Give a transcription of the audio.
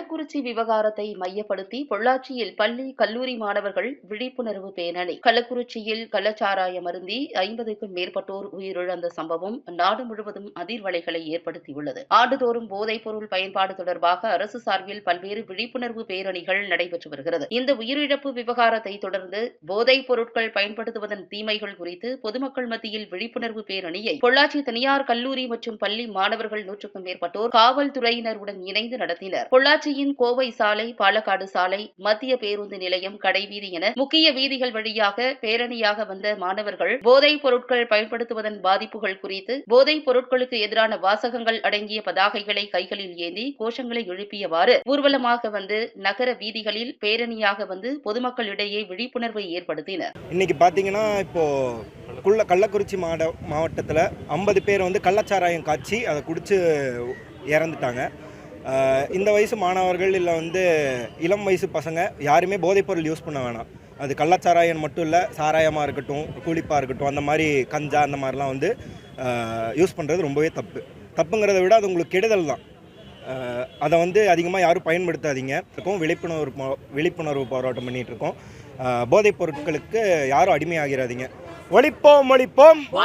கள்ளக்குறிச்சி விவகாரத்தை மையப்படுத்தி பொள்ளாச்சியில் பள்ளி கல்லூரி மாணவர்கள் விழிப்புணர்வு பேரணி. கள்ளக்குறிச்சியில் கள்ளச்சாராயம் அருந்தி ஐம்பதுக்கும் மேற்பட்டோர் உயிரிழந்த சம்பவம் நாடு முழுவதும் அதிர்வலைகளை ஏற்படுத்தியுள்ளது. ஆண்டுதோறும் போதைப் பொருள் பயன்பாடு தொடர்பாக அரசு சார்பில் பல்வேறு விழிப்புணர்வு பேரணிகள் நடைபெற்று வருகிறது. இந்த உயிரிழப்பு விவகாரத்தை தொடர்ந்து போதைப் பொருட்கள் பயன்படுத்துவதன் தீமைகள் குறித்து பொதுமக்கள் மத்தியில் விழிப்புணர்வு பேரணியை பொள்ளாச்சி தனியார் கல்லூரி மற்றும் பள்ளி மாணவர்கள் நூற்றுக்கும் மேற்பட்டோர் காவல்துறையினருடன் இணைந்து நடத்தினர். பொள்ளாச்சி கட்சியின் கோவை சாலை பாலக்காடு சாலை மத்திய பேருந்து நிலையம் கடைவீதி என முக்கிய வீதிகள் வழியாக பேரணியாக வந்த மாணவர்கள் போதைப் பொருட்கள் பயன்படுத்துவதன் பாதிப்புகள் குறித்து போதைப் பொருட்களுக்கு எதிரான வாசகங்கள் அடங்கிய பதாகைகளை கைகளில் ஏந்தி கோஷங்களை எழுப்பியவாறு ஊர்வலமாக வந்து நகர வீதிகளில் பேரணியாக வந்து பொதுமக்களிடையே விழிப்புணர்வை ஏற்படுத்தினர் இன்னைக்கு பார்த்தீங்கன்னா இப்போ குள்ள கள்ளக்குறிச்சி மாவட்ட மாவட்டத்தில் ஐம்பது பேர் வந்து கள்ளச்சாராயம் காய்ச்சி அதை குடிச்சு இறந்துட்டாங்க. இந்த வயசு மாணவர்கள் இல்லை வந்து இளம் வயசு பசங்க யாருமே போதைப்பொருள் யூஸ் பண்ண வேணாம். அது கள்ளச்சாராயம் மட்டும் இல்லை சாராயமாக இருக்கட்டும் கூலிப்பாக இருக்கட்டும் அந்த மாதிரி கஞ்சா அந்த மாதிரிலாம் வந்து யூஸ் பண்ணுறது ரொம்பவே தப்பு. தப்புங்கிறத விட அது உங்களுக்கு கெடுதல் தான். அதை வந்து அதிகமாக யாரும் பயன்படுத்தாதீங்க. இருக்கும் விழிப்புணர்வு போ- விழிப்புணர்வு போராட்டம் பண்ணிகிட்டு இருக்கோம். போதைப் பொருட்களுக்கு யாரும் அடிமையாகிறாதீங்க ஒழிப்போம் ஒழிப்போம்.